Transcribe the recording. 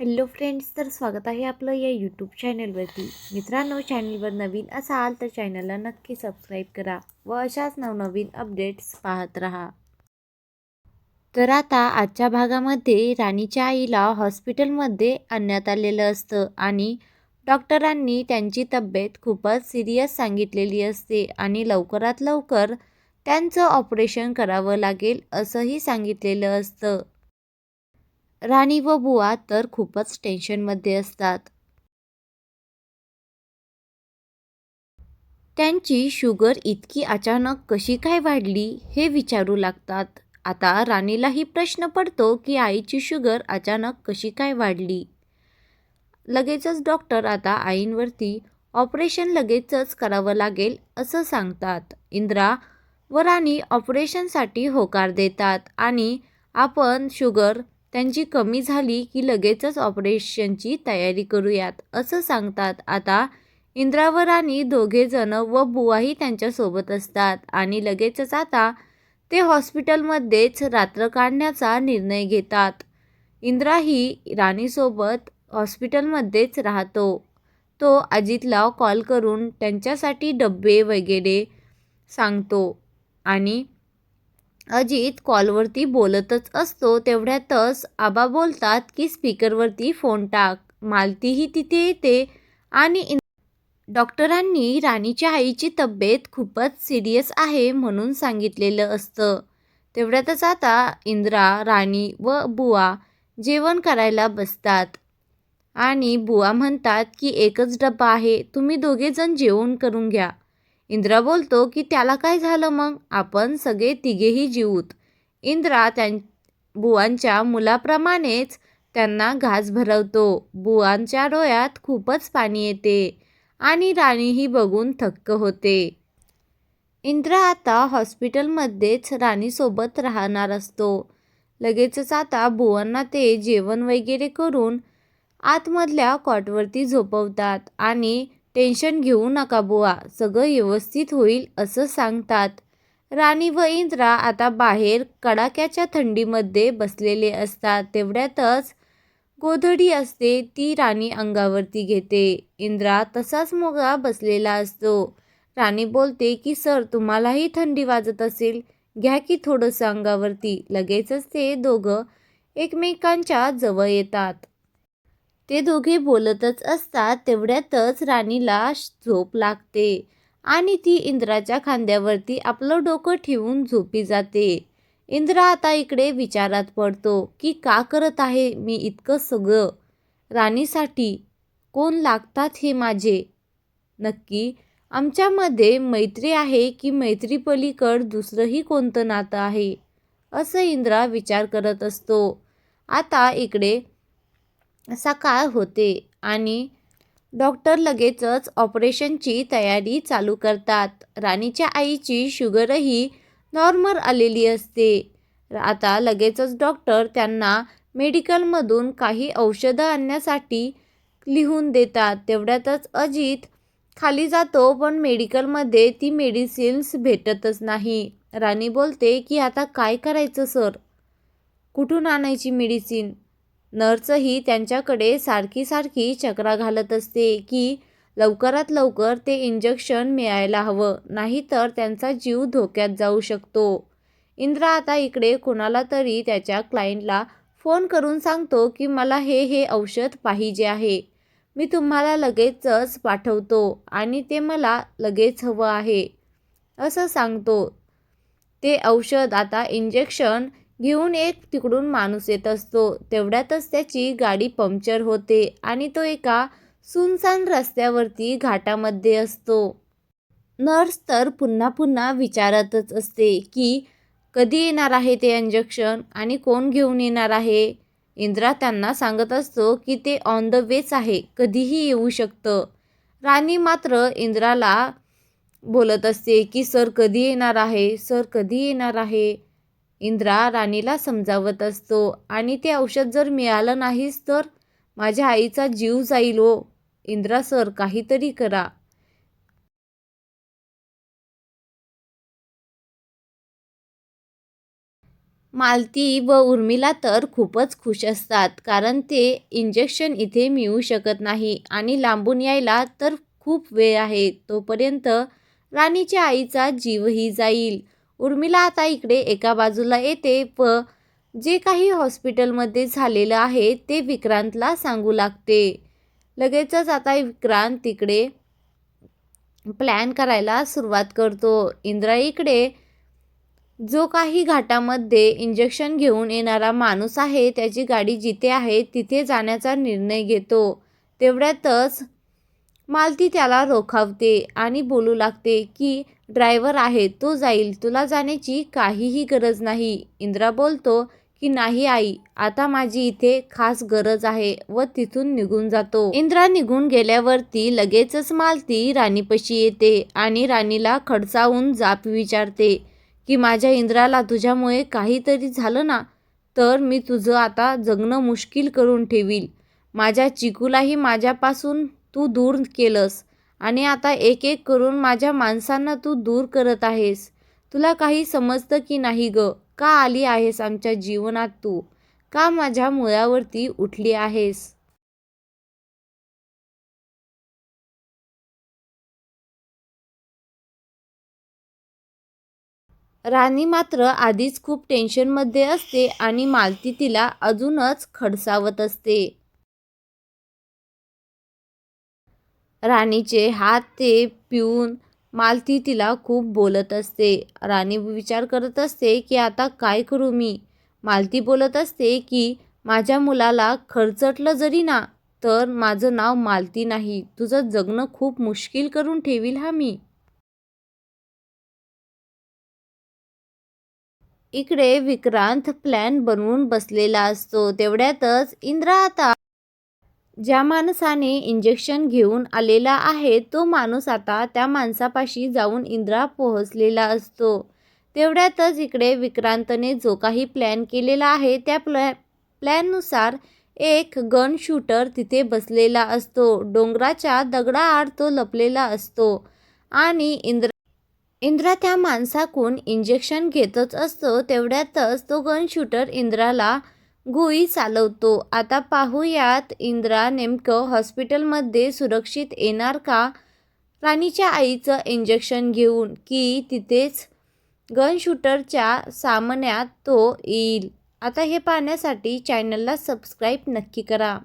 Hello friends तर स्वागत आहे आपलं या यूट्यूब चॅनलवरती मित्रांनो चॅनलवर नवीन असाल तर चॅनलला नक्की सबस्क्राईब करा व अशाच नवनवीन अपडेट्स पाहत राहा. तर आता आजच्या भागामध्ये राणीच्या आईला हॉस्पिटलमध्ये आणण्यात आलेलं असतं आणि डॉक्टरांनी त्यांची तब्येत खूपच सिरियस सांगितलेली असते आणि लवकरात लवकर त्यांचं ऑपरेशन करावं लागेल असंही सांगितलेलं असतं. राणी व बुवा तर खूपच टेन्शनमध्ये असतात. त्यांची शुगर इतकी अचानक कशी काय वाढली हे विचारू लागतात. आता राणीलाही प्रश्न पडतो की आईची शुगर अचानक कशी काय वाढली. लगेचच डॉक्टर आता आईंवरती ऑपरेशन लगेचच करावं लागेल असं सांगतात. इंद्रा व राणी ऑपरेशनसाठी होकार देतात आणि आपण शुगर त्यांची कमी झाली की लगेचच ऑपरेशनची तयारी करूयात असं सांगतात. आता इंद्रा व दोघेजण व बुवाही त्यांच्यासोबत असतात आणि लगेचच आता ते हॉस्पिटलमध्येच रात्र काढण्याचा निर्णय घेतात. इंद्रा ही राणीसोबत हॉस्पिटलमध्येच राहतो. तो अजितला कॉल करून त्यांच्यासाठी डब्बे वगैरे सांगतो आणि अजित कॉलवरती बोलतच असतो तेवढ्यातच आबा बोलतात की स्पीकरवरती फोन टाक मालतीही तिथे येते आणि डॉक्टरांनी राणीच्या आईची तब्येत खूपच सिरियस आहे म्हणून सांगितलेलं असतं. तेवढ्यातच आता इंद्रा राणी व बुवा जेवण करायला बसतात आणि बुवा म्हणतात की एकच डब्बा आहे तुम्ही दोघेजण जेवण करून घ्या. इंद्रा बोलतो की त्याला काय झालं मग? आपण सगळे तिघेही जीवूत इंद्रा त्यां बुवांच्या मुलाप्रमाणेच त्यांना घास भरवतो. बुवांच्या डोळ्यात खूपच पाणी येते आणि राणीही बघून थक्क होते. इंद्रा आता हॉस्पिटलमध्येच राणीसोबत राहणार असतो. लगेचच आता बुवांना ते जेवण वगैरे करून आतमधल्या कॉटवरती झोपवतात आणि टेन्शन घेऊ नका बुवा सगळं व्यवस्थित होईल असं सांगतात. राणी व इंद्रा आता बाहेर कडाक्याच्या थंडीमध्ये बसलेले असतात. तेवढ्यातच गोधडी असते ती राणी अंगावरती घेते. इंद्रा तसाच मोगा बसलेला असतो. राणी बोलते की सर तुम्हालाही थंडी वाजत असेल. घ्या की थोडंसं अंगावरती. लगेचच ते दोघं एकमेकांच्या जवळ येतात. ते दोघे बोलतच असतात तेवढ्यातच राणीला झोप लागते आणि ती इंद्राच्या खांद्यावरती आपलं डोकं ठेवून झोपी जाते. इंद्रा आता इकडे विचारात पडतो की का करत आहे मी इतकं सगळं? राणीसाठी कोण लागतात हे माझे? नक्की आमच्यामध्ये मैत्री आहे की मैत्रीपलीकड दुसरंही कोणतं नातं आहे? असं इंद्रा विचार करत असतो. आता इकडे सकाळ होते आणि डॉक्टर लगेचच ऑपरेशनची तयारी चालू करतात. राणीच्या आईची शुगरही नॉर्मल आलेली असते. आता लगेचच डॉक्टर त्यांना मेडिकलमधून काही औषधं आणण्यासाठी लिहून देतात. तेवढ्यातच अजित खाली जातो पण मेडिकलमध्ये ती मेडिसिन्स भेटतच नाही. राणी बोलते की आता काय करायचं सर? कुठून आणायची मेडिसिन? नर्सही त्यांच्याकडे सारखी सारखी चक्रा घालत असते की लवकरात लवकर ते इंजेक्शन मिळायला हवं नाहीतर त्यांचा जीव धोक्यात जाऊ शकतो. इंद्रा आता इकडे कोणाला तरी त्याच्या क्लायंटला फोन करून सांगतो की मला हे हे औषध पाहिजे आहे. मी तुम्हाला लगेचच पाठवतो आणि ते मला लगेच हवं आहे. असं सांगतो. ते औषध आता इंजेक्शन घेऊन एक तिकडून माणूस येत असतो. तेवढ्यातच त्याची गाडी पंक्चर होते आणि तो एका सुनसान रस्त्यावरती घाटामध्ये असतो. नर्स तर पुन्हा पुन्हा विचारतच असते की कधी येणार आहे ते इंजेक्शन आणि कोण घेऊन येणार आहे? इंद्रा त्यांना सांगत असतो की ते ऑन द वेच आहे कधीही येऊ शकतं. राणी मात्र इंद्राला बोलत असते की सर कधी येणार आहे? सर कधी येणार आहे? इंद्रा राणीला समजावत असतो. आणि ते औषध जर मिळालं नाहीच तर माझ्या आईचा जीव जाईल हो इंद्रा सर काहीतरी करा. मालती व उर्मिला तर खूपच खुश असतात कारण ते इंजेक्शन इथे मिळू शकत नाही आणि लांबून यायला तर खूप वेळ आहे तोपर्यंत राणीच्या आईचा जीवही जाईल. उर्मिला आता इकडे एका बाजूला येते व जे काही हॉस्पिटलमध्ये झालेलं आहे ते विक्रांतला सांगू लागते. लगेचच आता विक्रांत तिकडे प्लॅन करायला सुरुवात करतो. इंद्रा इकडे जो काही घाटामध्ये इंजेक्शन घेऊन येणारा माणूस आहे त्याची गाडी जिथे आहे तिथे जाण्याचा निर्णय घेतो. तेवढ्यातच मालती त्याला रोखावते आणि बोलू लागते की ड्रायव्हर आहे तो जाईल. तुला जाण्याची काहीही गरज नाही. इंद्रा बोलतो की नाही आई आता माझी इथे खास गरज आहे व तिथून निघून जातो. इंद्रा निघून गेल्यावरती लगेचच मालती राणीपशी येते आणि राणीला खडसावून जाप विचारते की माझ्या इंद्राला तुझ्यामुळे काहीतरी झालं ना तर मी तुझं आता जगणं मुश्किल करून ठेवील. माझ्या चिकूलाही माझ्यापासून तू दूर केलंस. आणि आता एक एक करून माझ्या माणसांना तू दूर करत आहेस. तुला काही समजतं की नाही ग? का आली आहेस आमच्या जीवनात तू? का माझ्या मुळावरती उठली आहेस? राणी मात्र आधीच खूप टेन्शनमध्ये असते आणि मालती तिला अजूनच खडसावत असते. राणीचे हात ते पिऊन मालती तिला खूप बोलत असते. राणी विचार करत असते की आता काय करू मी? मालती बोलत असते की माझ्या मुलाला खरचटलं जरी ना तर माझं नाव मालती नाही. तुझं जगणं खूप मुश्किल करून ठेवील हा मी. इकडे विक्रांत प्लॅन बनवून बसलेला असतो. तेवढ्यातच इंद्रा आता ज्या माणसाने इंजेक्शन घेऊन आलेला आहे तो माणूस आता त्या माणसापाशी जाऊन इंद्रा पोहोचलेला असतो. तेवढ्यातच इकडे विक्रांतने जो काही प्लॅन केलेला आहे त्या प्लॅ प्लॅननुसार एक गन शूटर तिथे बसलेला असतो. डोंगराच्या दगडाआड तो लपलेला असतो आणि इंद्र इंद्रा त्या माणसाकून इंजेक्शन घेतच असतो. तेवढ्यातच तो गन शूटर इंद्राला गोळी चालवतो. आता पाहूयात इंद्रा नेमकं हॉस्पिटलमध्ये सुरक्षित येणार का? राणीच्या आईचं इंजेक्शन घेऊन की तिथेच गनशूटरच्या सामन्यात तो येईल. आता हे पाहण्यासाठी चॅनलला सबस्क्राईब नक्की करा.